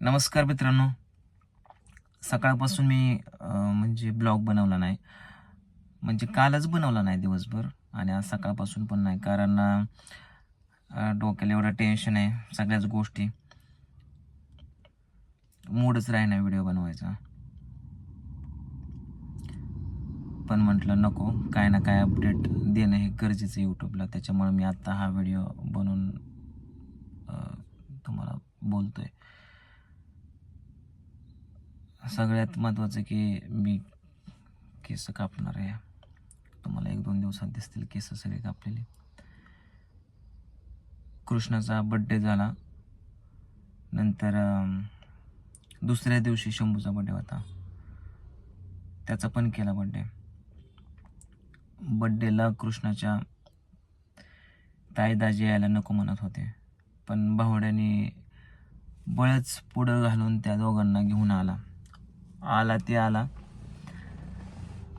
नमस्कार मित्रांनो. सकाळपासून मी म्हणजे ब्लॉग बनवला नाही. म्हणजे कालच बनवला नाही दिवसभर आणि आज सकाळपासून पण नाही. कारण डोक्याला एवढं टेन्शन आहे सगळ्याच गोष्टी. मूडच राही नाही व्हिडिओ बनवायचा. पण म्हटलं नको काय ना काय अपडेट देणं हे गरजेचं आहे यूट्यूबला त्याच्यामुळे मी आत्ता हा व्हिडिओ बनवून तुम्हाला बोलतो आहे सगळ्यात महत्त्वाचं की मी केस कापणार आहे. तुम्हाला एक दोन दिवसात दिसतील केस सगळे कापलेले. कृष्णाचा बड्डे झाला. नंतर दुसऱ्या दिवशी शंभूचा बड्डे होता. त्याचा पण केला बड्डे बड्डेला कृष्णाच्या ताई दाजी यायला नको म्हणत होते. पण भावड्याने बळच पुढं घालून त्या दोघांना घेऊन आला. आला ते आला.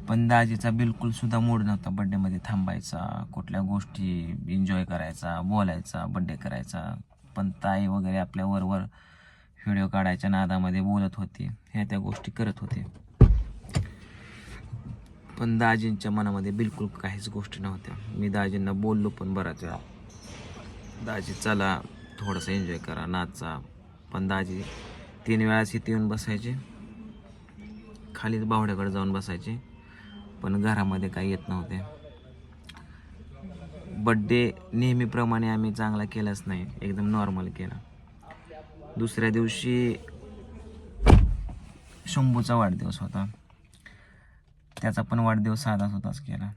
पण दाजीचा बिलकुल सुद्धा मूड नव्हता बड्डेमध्ये थांबायचा कुठल्या गोष्टी एन्जॉय करायचा बोलायचा बड्डे करायचा. पण ताई वगैरे आपल्या वरवर व्हिडिओ काढायच्या नादामध्ये बोलत होती ह्या त्या गोष्टी करत होते. पण दाजींच्या मनामध्ये बिलकुल काहीच गोष्टी नव्हत्या. मी दाजींना बोललो पण बराच वेळा. दाजी चला थोडंसं एन्जॉय करा नाचा. पण दाजी तीन वेळाच इथे येऊन बसायचे. खालीच बावड्याकडे जाऊन बसायचे. पण घरामध्ये काही येत नव्हते. बड्डे नेहमीप्रमाणे आम्ही चांगला केलाच नाही. एकदम नॉर्मल केला. दुसऱ्या दिवशी शंभूचा वाढदिवस होता. त्याचा पण वाढदिवस साधाच होताच केला.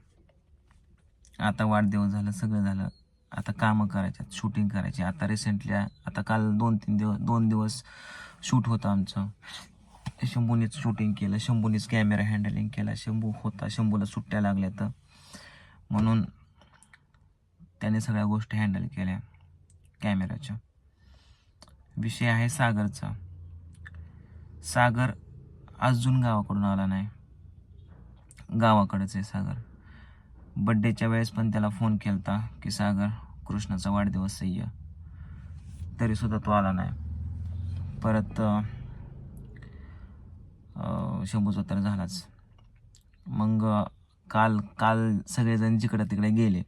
आता वाढदिवस झालं सगळं झालं. आता कामं करायच्यात शूटिंग करायची. आता रिसेंटली आता काल दोन तीन दिवस दोन दिवस शूट होतं आमचं. शंभूनेच शूटिंग केलं शंभूनेच कॅमेरा हँडलिंग केला शंभू होता शंभूला सुट्ट्या लागल्या तर. म्हणून त्याने सगळ्या गोष्टी हँडल केल्या कॅमेऱ्याच्या विषय आहे सागरचा. सागर अजून गावाकडून आला नाही. गावाकडेच आहे सागर. बड्डेच्या वेळेस पण त्याला फोन केलता की सागर कृष्णाचा वाढदिवस सह्य तरीसुद्धा तो आला नाही. परत अं, तर झालाच. मग काल काल सगळेजण जिकडं तिकडे गेले.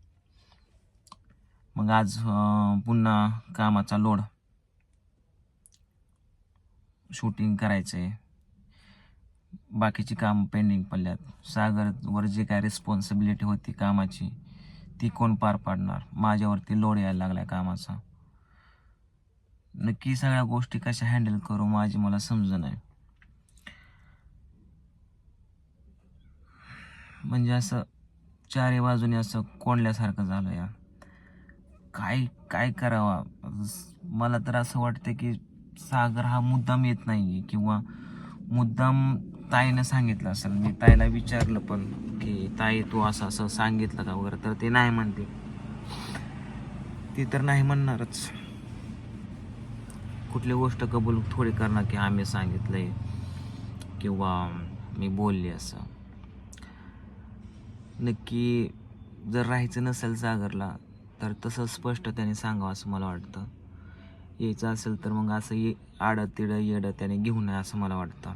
मग आज पुन्हा कामाचा लोड. शूटिंग करायचं आहे बाकीची काम पेंडिंग पडल्यात. सागरवर जी काय रिस्पॉन्सिबिलिटी होती कामाची ती कोण पार पाडणार? माझ्यावरती लोड यायला लागलाय कामाचा. नक्की सगळ्या गोष्टी कशा हँडल करू माझी मला समज नाही. म्हणजे असं चारी बाजूने असं कोंडल्यासारखं झालं या. काय काय करावा? मला तर असं वाटतं की सागर हा मुद्दाम येत नाही आहे किंवा मुद्दाम ताईनं सांगितलं असेल. मी ताईला विचारलं पण की ताई तू असं असं सांगितलं का वगैरे? तर ते नाही म्हणते. ती तर नाही म्हणणारच. कुठली गोष्ट कबूल थोडी करणार की आम्ही सांगितलंय किंवा मी बोलली असं. नक्की जर राहायचं नसेल सागरला तर तसं स्पष्ट त्याने सांगावं असं मला वाटतं. यायचं असेल तर मग असं ये आडं तिडं येडं त्याने घेऊ नये असं मला वाटतं.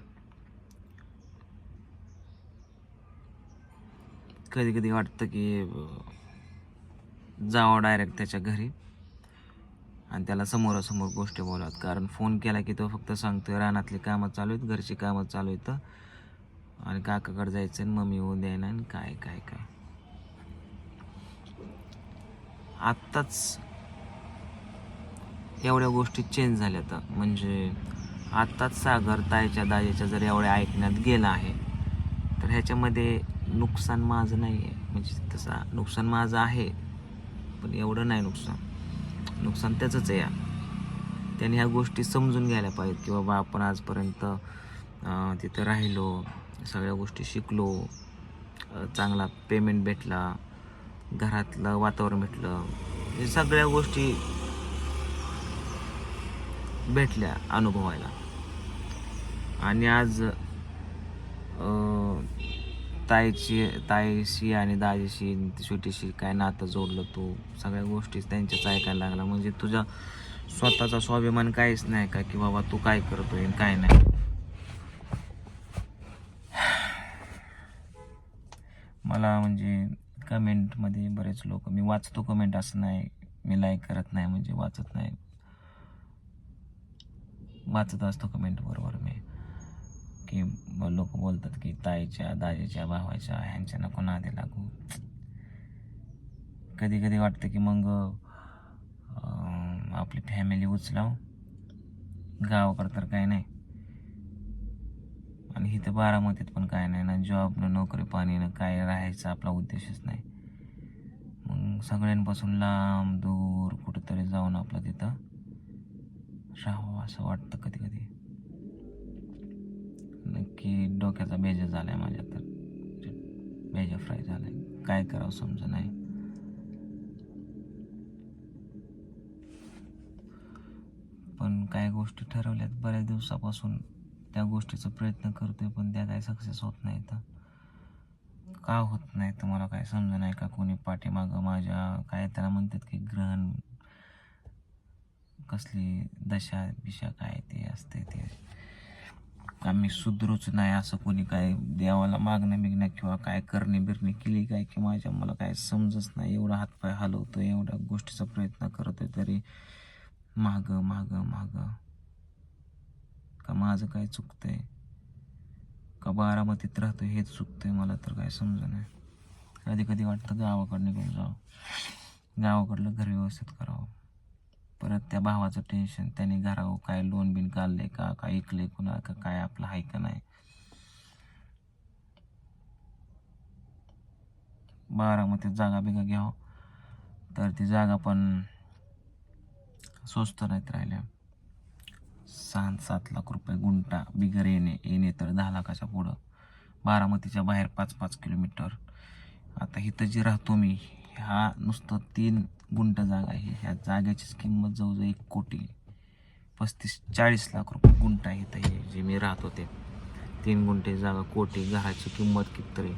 कधी कधी वाटतं की जावं डायरेक्ट त्याच्या घरी आणि त्याला समोरासमोर गोष्टी बोलावत कारण फोन केला की तो फक्त सांगतोय रानातली कामं चालू आहेत घरची कामं चालू आहेत. आणि काकाकडे जायचं आणि मम्मी येऊ द्यायना आणि काय काय काय. आत्ताच एवढ्या गोष्टी चेंज झाल्या तर. म्हणजे आत्ताच सागर ताईच्या दाजेच्या जर एवढ्या ऐकण्यात गेला आहे तर ह्याच्यामध्ये नुकसान माझं नाही आहे म्हणजे तसा नुकसान माझं आहे पण एवढं नाही नुकसान. नुकसान त्याचंच आहे या. त्याने ह्या गोष्टी समजून घ्यायला पाहिजेत की बाबा आपण आजपर्यंत तिथं राहिलो सगळ्या गोष्टी शिकलो चांगला पेमेंट भेटला घरातलं वातावरण भेटलं हे सगळ्या गोष्टी भेटल्या अनुभवायला. आणि आज ताईची ताईशी आणि दाजीशी छोटीशी काय नातं जोडलं तू सगळ्या गोष्टी त्यांच्याच ऐकायला लागला. म्हणजे तुझा स्वतःचा स्वाभिमान काहीच नाही का की बाबा तू काय करतोय आणि काय नाही. मला म्हणजे कमेंटमध्ये बरेच लोक मी वाचतो कमेंट असं नाही मी लाईक करत नाही म्हणजे वाचत नाही. वाचत असतो कमेंट बरोबर मी. की लोक बोलतात की ताईच्या दाजीच्या भावाच्या ह्यांच्या नको नादी लागू. कधी कधी वाटतं की मग आपली फॅमिली उचलाव. गावाकडं तर काही नाही. आणि इथं बारामतीत पण काय नाही ना जॉब ना नोकरी पाणी ना काय राहायचा आपला उद्देशच नाही. मग सगळ्यांपासून लांब दूर कुठंतरी जाऊन आपलं तिथं राहावं असं वाटतं कधी कधी नक्की डोक्याचा बेजा आहे माझ्या तर. बेजा फ्राय झालाय. काय करावं समजा नाही. पण काय गोष्टी ठरवल्यात बऱ्याच दिवसापासून. त्या गोष्टीचा प्रयत्न करतोय पण त्या काय सक्सेस होत नाही तर का होत नाही तर मला काय समजा नाही का? कोणी पाठीमागं माझ्या काय त्याला म्हणतात की ग्रहण कसली दशा बिशा काय ते असते ते. आम्ही सुधरूच नाही असं कोणी काय देवाला मागणं बिगणं किंवा काय करणे बिरणे केली काय की माझ्या मला काय समजत नाही. एवढा हातपाय हलवतो एवढ्या गोष्टीचा प्रयत्न करतोय तरी मागं मागं मागं. का माझं काय चुकतंय? का बारामतीत राहतो हेच चुकतंय मला तर काय समजा नाही कधी कधी वाटतं गावाकडं निघून जावं. गावाकडलं घर व्यवस्थित करावं. परत त्या भावाचं टेन्शन त्याने घरावं काय लोन बिन काढले का काय ऐकले कुणा का काय आपलं आहे का नाही? बारामतीत जागा बिगा घ्यावं. तर ती जागा पण स्वस्त नाहीत राहिल्या. सहा सात लाख रुपये गुंटा बिगर येणे येणे तर दहा लाखाच्या पुढं. बारामतीच्या बाहेर पाच पाच किलोमीटर. आता इथं जी राहतो मी ह्या नुसतं तीन गुंट जागा आहे. ह्या जागेचीच किंमत जवळजवळ एक कोटी पस्तीस चाळीस लाख रुपये गुंट आहे इथं हे जे मी राहतो ते. तीन गुंठे जागा कोटी घराची किंमत कितीतरी.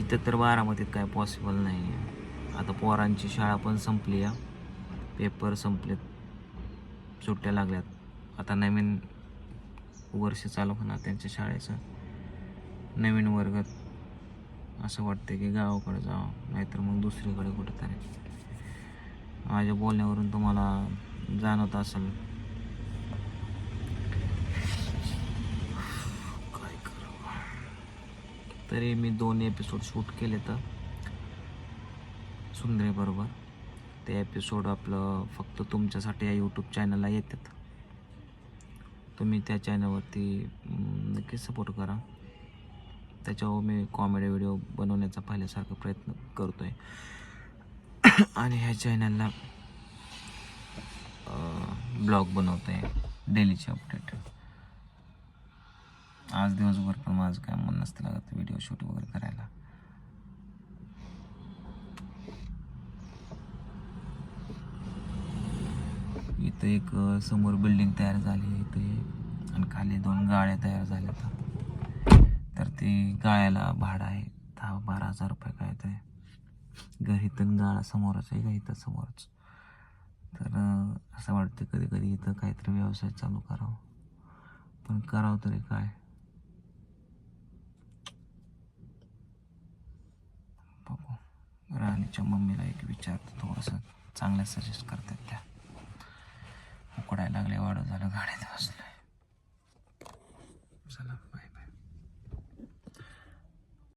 इथं तर बारामतीत काय पॉसिबल नाही आहे आता पोरांची शाळा पण संपली आहे पेपर संपलेत. सुट्ट्या लागल्यात. आता नवीन वर्ष चालू होणार त्यांच्या शाळेचं. नवीन वर्ग. असं वाटतं की गावाकडे जावं नाहीतर मग दुसरीकडे कुठेतरी. माझ्या बोलण्यावरून तुम्हाला जाणवत असेल. काय तरी मी दोन एपिसोड शूट केले तर सुंदरेबरोबर ते एपिसोड आपलं फक्त तुमच्यासाठी या यूट्यूब चॅनलला येतात. तुम्ही त्या चॅनलवरती नक्की सपोर्ट करा. त्याच्यावर मी कॉमेडी व्हिडिओ बनवण्याचा पहिल्यासारखा प्रयत्न करतो आहे आणि ह्या चॅनलला ब्लॉग बनवतो आहे डेलीचे अपडेट आज दिवसभर पण माझं काय मन नसतं लागत व्हिडिओ शूट वगैरे करायला. इथं एक समोर बिल्डिंग तयार झाली आहे इथे आणि खाली दोन गाळ्या तयार झाल्या तर ते गाळ्याला भाडं आहे. दहा बारा हजार रुपये काय ते. घर इथं गाळा समोरच आहे का? इथं समोरच. तर असं वाटतं कधी कधी इथं काहीतरी व्यवसाय चालू करावं. पण करावं तरी काय? बघू. राणीच्या मम्मीला एक विचारतो थोडंसं. चांगलं सजेस्ट करतात त्या. उकडायला लागले वाढत झालं गाडीत बसलोय. चला.